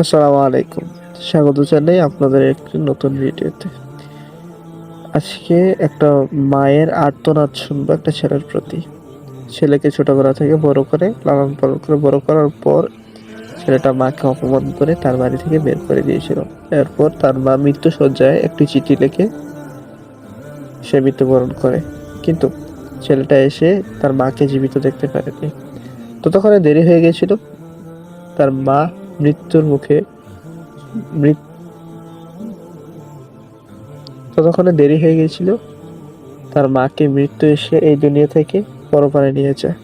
আসসালামু আলাইকুম। স্বাগত জানাই আপনাদের একটি নতুন ভিডিওতে। আজকে একটা মায়ের আর্তনাদ শুনব একটা ছেলের প্রতি। ছেলেকে ছোটবেলা থেকে বড় করে, লালন পালন করে, বড় করার পর ছেলেটা মাকে অপমান করে তার বাড়ি থেকে বের করে দিয়েছিল। এরপর তার মা মৃত্যু সজ্জায় একটি চিঠি লিখে সে মৃত্যুবরণ করে। কিন্তু ছেলেটা এসে তার মাকে জীবিত দেখতে পারেনি। ততক্ষণে দেরি হয়ে গেছিল। তার মা মৃত্যুর মুখে ততক্ষণে দেরি হয়ে গেছিল তার মাকে মৃত্যু এসে এই দুনিয়া থেকে পরপারে নিয়ে যায়।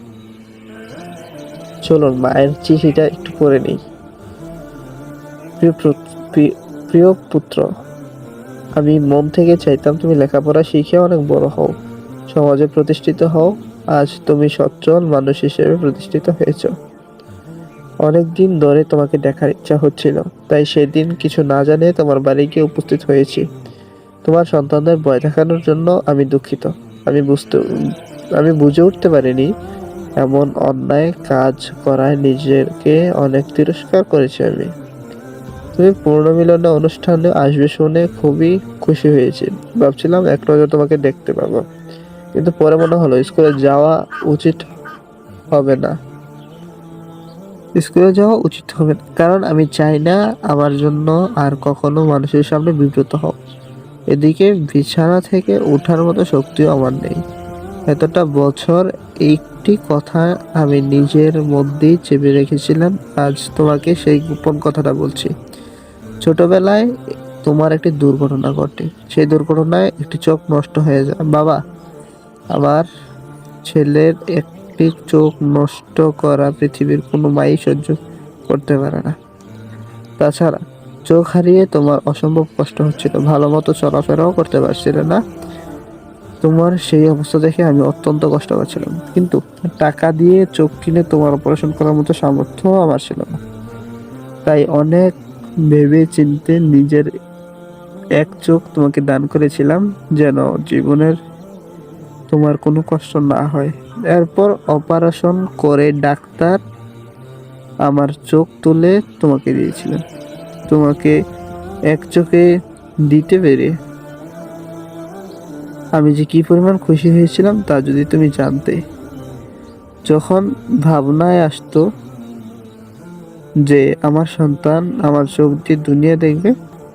চলুন, মায়ের চিঠিটা একটু পড়ে নিই। প্রিয় পুত্র, আমি মন থেকে চাইতাম তুমি লেখাপড়া শিখে অনেক বড় হও। সমাজে প্রতিষ্ঠিত হও। আজ তুমি সচ্ছল মানুষ হিসেবে প্রতিষ্ঠিত হয়েছ। অনেক দিন ধরে তোমাকে দেখার ইচ্ছা হচ্ছিল, তাই সেদিন কিছু না জানে তোমার বাড়ি গিয়ে উপস্থিত হয়েছি। তোমার সন্তানদের ভয় দেখানোর জন্য আমি দুঃখিত। আমি বুঝতে, আমি বুঝে উঠতে পারিনি, এমন অন্যায় কাজ করায় নিজেকে অনেক তিরস্কার করেছি আমি। তুমি পুনর্মিলনে অনুষ্ঠানে আসবে শুনে খুবই খুশি হয়েছি। ভাবছিলাম এক নজর তোমাকে দেখতে পাবো। কিন্তু পরে মনে হলো, স্কুলে যাওয়া উচিত হবে না। স্কুলে যাওয়া উচিত হবে না। কারণ আমি চাই না আমার জন্য আর কখনো মানুষের সামনে বিব্রত হও। এদিকে বিছানা থেকে ওঠার মতো শক্তিও আমার নেই। এতটা বছর একটি কথা আমি নিজের মধ্যেই চেপে রেখেছিলাম, আজ তোমাকে সেই গোপন কথাটা বলছি। ছোটবেলায় তোমার একটি দুর্ঘটনা ঘটে। সেই দুর্ঘটনায় একটি চোখ নষ্ট হয়ে যায়। বাবা, আমার ছেলের একটি চোখ নষ্ট করা পৃথিবীর কোনো মাই সহ্য করতে পারে না। তাছাড়া, চোখ হারিয়ে তোমার অসম্ভব কষ্ট হচ্ছিল। ভালো মতো চলাফেরাও করতে পারছিলে না। তোমার সেই অবস্থা দেখে আমি অত্যন্ত কষ্ট পাচ্ছিলাম। কিন্তু টাকা দিয়ে চোখ কিনে তোমার অপারেশন করার মতো সামর্থ্য আমার ছিল না। তাই অনেক ভেবে চিনতে নিজের এক চোখ তোমাকে দান করেছিলাম, যেন জীবনের তোমার কোনো কষ্ট না হয়। এরপর অপারেশন করে ডাক্তার আমার চোখ তুলে তোমাকে দিয়েছিলেন। তোমাকে এক চোখে দিতে পেরে আমি যে কি পরিমাণ খুশি হয়েছিলাম তা যদি তুমি জানতে। যখন ভাবনায় আসতো যে আমার সন্তান আমার চোখ দিয়ে দুনিয়া দেখবে,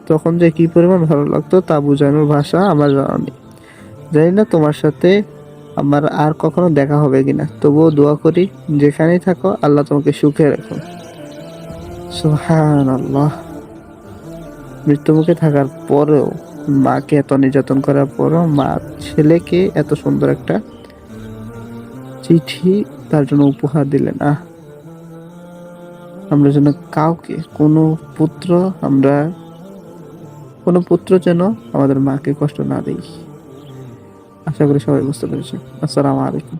তখন যে কি পরিমাণ ভালো লাগতো তা বোঝানোর ভাষা আমার জানা নেই। জানি না তোমার সাথে আমার আর কখনো দেখা হবে কিনা। তবুও দোয়া করি, যেখানেই থাকো, আল্লাহ তোমাকে সুখে রাখো সুহান আল্লাহ মৃত্যুমুখে থাকার পরেও, মাকে এত নির্যাতন করার পরও মা ছেলেকে এত সুন্দর একটা চিঠি তার জন্য উপহার দিলেন। আহ! আমরা যেন কাউকে, কোনো পুত্র, আমরা কোনো পুত্র যেন আমাদের মাকে কষ্ট না দেই। আশা করি সবাই বুঝতে পেরেছি আসসালামু আলাইকুম।